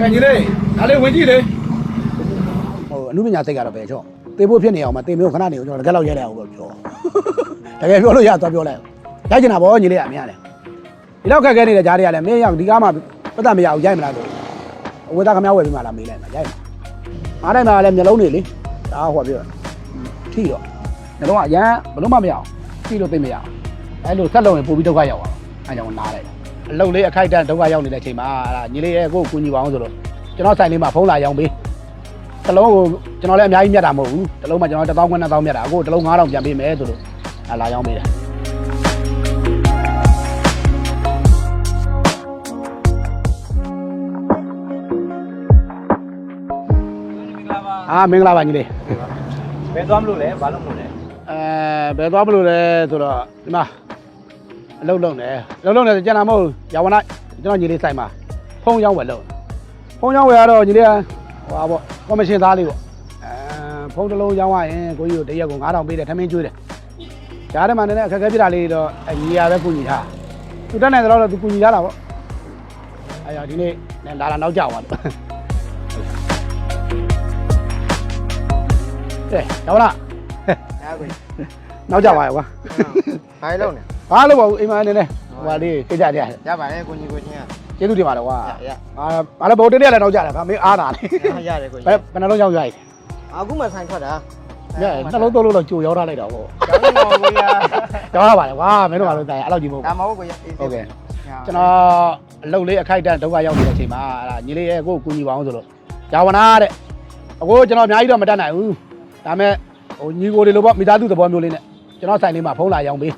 ကဲညီလေးဒါလေးဝင်ကြည့်လေဟိုအမှုပညာစိတ်ကတော့ပဲချော့တေးဖို့ဖြစ်နေအောင်မတေးမျိုးခဏနေအောင်ကျွန်တော်တကယ်လောက်ရဲလိုက်အောင်ပြောတကယ်ပြောလို့ရသွားပြောလိုက်ရိုက်ချင်တာဗောညီလေးကအများတယ်ဒီတော့ခက်ခဲနေတဲ့ကြားတွေကလည်းမင်းရောက်ဒီကားမှပတ်သက်မရအောင်ရိုက်မလားလို့အဝေသားခမဝယ်ပြီးမှလာမေးလိုက်မှာရိုက်မှာအားတိုင်းမှာလည်းမျိုးလုံးနေလေဒါဟောပြောထီတော့မျိုးလုံးကအရန်ဘလို့မှမရအောင်ထီလို့သိမရအောင်အဲလိုဆက်လုံးရင်ပို့ပြီးဒုက္ခရောက်အောင်အဲကြောင့်နားလိုက် အလုတ်လေးအခိုက်အတန့်ဒုက္ခရောက်နေတဲ့အချိန်မှာအဲ့ဒါညီလေးရဲ့ကိုကိုကူညီပါအောင်ဆိုလို့ကျွန်တော်ဆိုင်လေးမှာဖုန်းလာရောင်းပေးတစ်လုံးကိုကျွန်တော်လည်းအများကြီးမြတ်တာမဟုတ်ဘူးတစ်လုံးမှကျွန်တော်1000ခွန်း2000မြတ်တာအခုတစ်လုံး9000ပြန်ပေးမယ်ဆိုလို့အလာရောက်ပေးတာအာမင်္ဂလာပါညီလေးဘယ်သွားမလို့လဲဘာလို့မလို့လဲအဲဘယ်သွားမလို့လဲဆိုတော့ဒီမှာ အလုပ်လုပ်နေအလုပ်လုပ်နေကျန်တာမဟုတ်ရဝနာကျွန်တော်ညီလေးဆိုင်မှာဖုန်းရောက်ဝယ်လုပ်ဖုန်းရောက်ဝယ်ရတော့ညီလေးကဟိုပါပေါ့ကော်မရှင်သားလေးပေါ့အဲဖုန်းတစ်လုံးရောက်ရရင်ကိုကြီးကိုတရက်ကို9000ပေးတယ်ထမင်းကျွေးတယ်ကြားထဲမှာနည်းနည်းအခက်အခဲပြတာလေးတော့အညီရပဲကူညီထားသူတက်နိုင်တော့သူကူညီရတာပေါ့အဲကြောင့်ဒီနေ့လာလာနောက်ကြပါတော့ကဲရဝနာအားကိုနောက်ကြပါရောကွာဘာလို့လဲ ဘာလို့ပါဘူးအိမ်မနေနေဟိုပါလေးသိကြတယ်ရပါလေကိုကြီးကိုချင်းကကျေးဇူးတင်ပါတယ်ကွာရရအာဘာလဲဘုတ်တရက်လည်းနောက်ကြတယ်ခါမင်းအားတာလေရတယ်ကိုဘယ်ကြီးဘယ်နှလုံးရောက်ရိုက်အခုမှဆိုင်ထွက်တာညနှလုံးသုံးလုံးတော့ကြိုရောက်ထားလိုက်တော့ဟုတ်ကျောင်းတော်ကိုရရောက်ရပါတယ်ကွာမင်းတို့ကလည်းတိုင်အဲ့လောက်ကြီးမဟုတ်ဒါမဟုတ်ကိုရဟုတ်ကဲ့ကျွန်တော်အလုပ်လေးအခိုက်အတန့်ဒုက္ခရောက်နေတဲ့အချိန်မှာအဲ့ဒါညီလေးရဲ့ကိုကိုကူညီပါအောင်ဆိုလို့ဂျာဝနာတဲ့အခုကျွန်တော်အများကြီးတော့မတတ်နိုင်ဘူးဒါမဲ့ဟိုညီကိုတွေလိုပေါ့မိသားစုသဘောမျိုးလေးနဲ့ကျွန်တော်ဆိုင်လေးမှာဖုန်းလာရောင်းပေး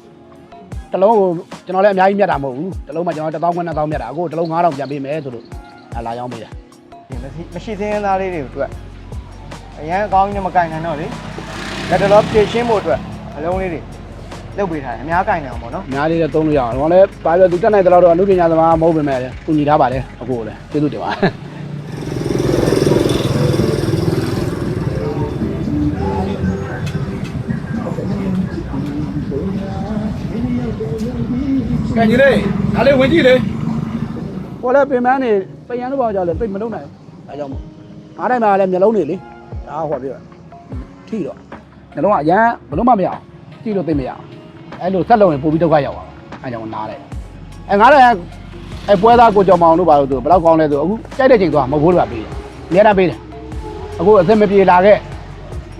တစ်လုံးကိုကျွန်တော်လည်းအများကြီးမြတ်တာမဟုတ်ဘူးတစ်လုံးမှကျွန်တော်1000ခွန်း2000မြတ်တာအခုတစ်လုံး9000ပြန်ပေးမယ်ဆိုလို့အဲ့လာရောင်းပေးတာမရှိသေးသားလေးတွေအတွက်အရန်အကောင်းကြီးနဲ့မကင်နိုင်တော့လေလက်တလောဖြည့်ရှင်းဖို့အတွက်အလုံးလေးတွေလုပ်ပေးထားတယ်အများကင်နေအောင်ပေါ့နော်အများလေးလည်းသုံးလို့ရအောင်။ဟောလည်းပါပြသူတက်နိုင်တဲ့လောက်တော့အမှုပညာသမားမဟုတ်ပေမဲ့လည်းကူညီထားပါတယ်အခုလည်းကျေးဇူးတင်ပါ ကဲညီလေးဒါလေးဝင်ကြည့်လေ။ဟောလည်းပင်မနေပယံလို့ပေါ့ကြောက်လည်းသိပ်မလုံးနိုင်ဘူး။အဲကြောင့်မို့အားတိုင်းမှာလည်းမျိုးလုံးနေလေ။ဒါဟောပြောထီတော့မျိုးလုံးကအရန်ဘလုံးမမရအောင်ကြည့်လို့သိမရအောင်။အဲလိုဆက်လုံးရင်ပို့ပြီးဒုက္ခရောက်အောင်။အဲကြောင့်နားလိုက်။အဲငါလည်းအဲပွဲသားကိုကြောင်မအောင်လို့ပါလို့သူဘယ်တော့ကောင်းလဲဆိုအခုကြိုက်တဲ့ချိန်သွားမဟုတ်ဘူးလို့ပါပေးတယ်။အများအားပေးတယ်။အခုအသက်မပြေလာခဲ့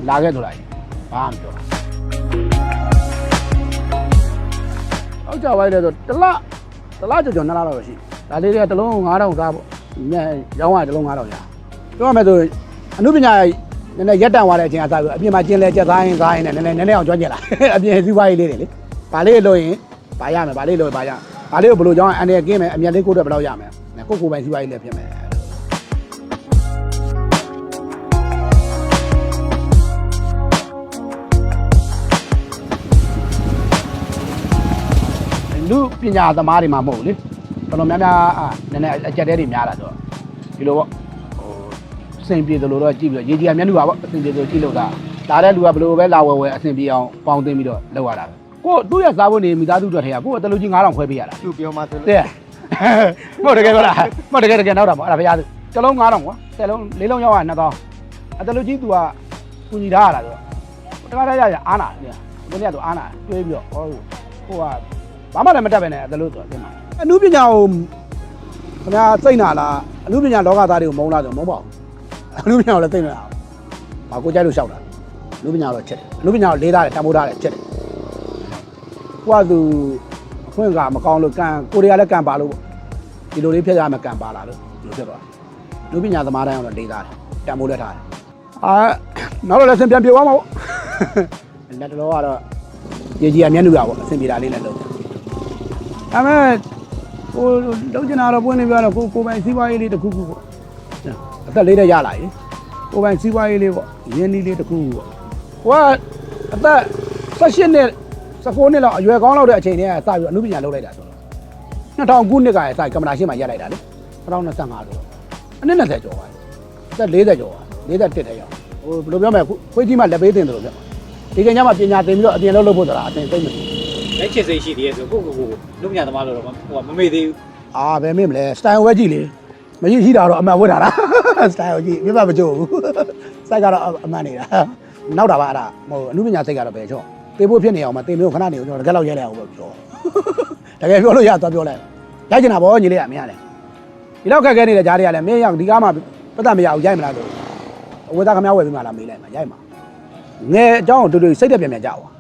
လာခဲ့ဆိုတာကြီးဘာမှမပြော က်ကြပါလေဆိုတစ်လတစ်လကြော်ကြော်နှစ်လတော့ရှိဒါလေးတွေကတစ်လုံး9000ကားပေါ့ညရောင်းရတစ်လုံး9000ရပြောရမယ်ဆိုအနုပညာနည်းနည်းရက်တန့်သွားတဲ့အချိန်ကစပြီးအပြင်မှာကျင်းလဲကြက်သားရင်သားရင်နဲ့နည်းနည်းနည်းနည်းအောင်ကြွကျင်လာအပြင်စီးပွားရေးလေးတွေလေဗာလေးလို့ရင်ဗာရမယ်ဗာလေးလို့ဗာရဗာလေးကိုဘယ်လိုကြောင်းအန်ရကင်းမယ်အမြတ်လေးကိုတော့ဘယ်လောက်ရမယ်ကိုကိုပိုင်စီးပွားရေးလည်းဖြစ်မယ် ပညာသမားတွေမှာမဟုတ်ဘူးလေတော်တော်များများအာနည်းနည်းအကြက်တဲတွေများလာဆိုတော့ဒီလိုပေါ့ဟိုအဆင်ပြေတယ်လို့တော့ကြည့်ပြီးတော့ရေကြီးကမျက်နှာပါပေါ့အဆင်ပြေတယ်ကြည့်လို့ကလာတဲ့လူကဘယ်လိုပဲလာဝယ်ဝယ်အဆင်ပြေအောင်ပေါင်းသိမ်းပြီးတော့လောက်ရတာပဲကိုသူ့ရဲ့စားဖို့နေမိသားစုအတွက်ထဲကကိုအတလူကြီး9000ခွဲပေးရတာသူပြောမှဆိုလို့တဲ့မဟုတ်တကယ်ပြောလားမဟုတ်တကယ်တကယ်နောက်တာပေါ့အဲ့ဒါဘုရားသူတစ်လုံး9000ကွာတစ်လုံးလေးလုံးရောက်ရ2000အတလူကြီး तू ကကူညီထားရတာဆိုတော့တခါတည်းရရအားနာတယ်ဒီနေ့က तू အားနာတွေးပြီးတော့ဟောဟိုက ဘာမှလည်းမတတ်ပဲနဲ့အတလူဆိုတော့တင်မှာအနုပညာကိုခင်ဗျာစိတ်နာလားအနုပညာလောကသားတွေကိုမုန်းလားဆိုမုန်းပါဘူးအနုပညာကိုလည်းသိမလားဘာကိုကြိုက်လို့ရှောက်တာအနုပညာတော့ချက်တယ်အနုပညာကိုလေးသားတယ်တံမိုးသားတယ်ချက်တယ်ကိုကသူအခွင့်ကမကောင်းလို့ကံကိုတွေကလည်းကံပါလို့ပေါ့ဒီလိုလေးဖြစ်ရမယ်ကံပါလာလို့ဒီလိုဖြစ်သွားအနုပညာသမားတိုင်းကတော့လေးသားတယ်တံမိုးလည်းထားတယ်အာနောက်တော့လည်းစင်ပြန်ပြေသွားမှာပေါ့လက်တော်ကတော့ရေကြီးအမျက်နှာပေါ့အဆင်ပြေတာလေးလည်းလုပ် ဒါပေမဲ့ကိုလုံးချင်တာတော့ပွင့်နေပြတော့ကိုကိုပိုင်စီးပွားရေးလေးတစ်ခုခုပေါ့အသက်လေးနဲ့ရလာရင်ကိုပိုင်စီးပွားရေးလေးပေါ့ရင်းနှီးလေးတစ်ခုခုပေါ့ကိုကအသက်18နှစ်19နှစ်လောက်အရွယ်ကောင်းလောက်တဲ့အချိန်တည်းကစပြီးအမှုပညာလုပ်လိုက်တာဆိုတော့2000ခုနှစ်ကစကင်မရာရှင်းမှာရက်လိုက်တာလေ2025ဆိုတော့အနည်း20ကျော်ပါတယ်အသက်40ကျော်ပါ41တဲ့ရောက်ဟိုဘယ်လိုပြောမလဲခွေးကြီးမှလက်ပေးတင်တယ်လို့ပြောဒီကညမှာပညာသင်ပြီးတော့အပြင်လုပ်လို့ဖို့ဆိုတာအတင်သိမ့်မယ်လက်ချစ်စိတ်ရှိသေးရဲ့ဆိုကိုကိုကို လူပညာသမားလို့တော့ဟိုမမေ့သေးဘူးအာဘယ်မင်းမလဲစတိုင်ဝဲကြည့်လေမရှိရှိတာတော့အမှန်ဝတ်တာလားစတိုင်ကိုကြည့်ပြပမကြိုးဘူးစိုက်ကတော့အမှန်နေတာနောက်တာပါအဲ့ဒါဟိုအမှုပညာစိတ်ကတော့ပဲချော့တေးဖို့ဖြစ်နေအောင်မတေးမျိုးခဏနေအောင်ကျွန်တော်တကယ်တော့ရဲလိုက်အောင်ပဲပြောတကယ်ပြောလို့ရသွားပြောလိုက်ရိုက်ချင်တာဗောညီလေးကမင်းရတယ်ဒီတော့ခက်ခဲနေတဲ့ကြားတွေကလည်းမင်းရောက်ဒီကားမှပတ်သက်မရအောင်ရိုက်မလားလို့ဝေသားခမဝယ်ပြီးမှလားမေးလိုက်မှာရိုက်မှာငယ်အကြောင်းကိုတူတူစိတ်တက်ပြန်ပြန်ကြောက်ပါ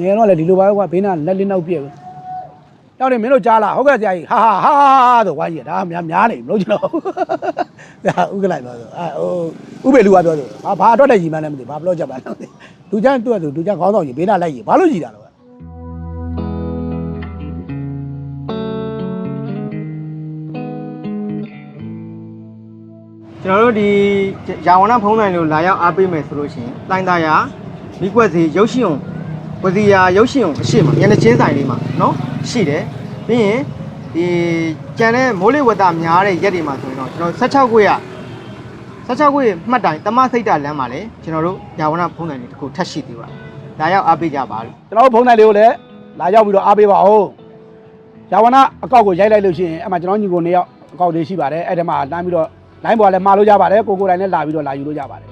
ငယ်တော့လည်းဒီလိုပါကွာဘေးနာလက်လေးနောက်ပြည့် တောက်နေမင်းတို့ကြားလားဟုတ်ကဲ့ဆရာကြီးဟာဟာဟာဆိုဝိုင်းရဒါများများနေမလို့ကျွန်တော်ဒါဥက္ကလိုက်ပြောဆိုအဲဟိုဥပေလူကပြောဆိုဟာဘာအတွက်တည်းကြီးမှန်းလည်းမသိဘာဘလော့ချက်ပါလဲမသိလူချမ်းတွက်ဆိုလူချမ်းခေါင်းဆောင်ကြီးဘေးနာလိုက်ကြီးဘာလို့ကြီးတာလဲကျွန်တော်တို့ဒီရာဝဏဖုံးနိုင်လို့လာရောက်အားပေးမယ်ဆိုလို့ရှိရင်တိုင်းသားရမိကွက်စီရုပ်ရှင်ုံ ဝစီယာရုပ်ရှင်ကိုအရှိမမျက်နှာချင်းဆိုင်လေးမှာနော်ရှိတယ်ပြီးရင်ဒီကြံတဲ့မိုးလေဝသများတဲ့ရက်တွေမှာဆိုရင်တော့ကျွန်တော်16ခုရ16ခုရမှတ်တိုင်တမစိတ်တာလမ်းမှာလည်းကျွန်တော်တို့ညာဝနာဖုံးတိုင်တွေတစ်ခုထပ်ရှိသေးပါဒါရောက်အားပေးကြပါလို့ကျွန်တော်တို့ဖုံးတိုင်လေးကိုလည်းလာရောက်ပြီးတော့အားပေးပါဦးညာဝနာအကောက်ကိုရိုက်လိုက်လို့ရှိရင်အဲ့မှာကျွန်တော်ညီကိုနေရောက်အကောက်လေးရှိပါတယ်အဲ့ဒီမှာလမ်းပြီးတော့ line ပေါ်ကလည်းမှာလို့ကြပါတယ်ကိုကိုတိုင်းလည်းလာပြီးတော့လာယူလို့ကြပါတယ်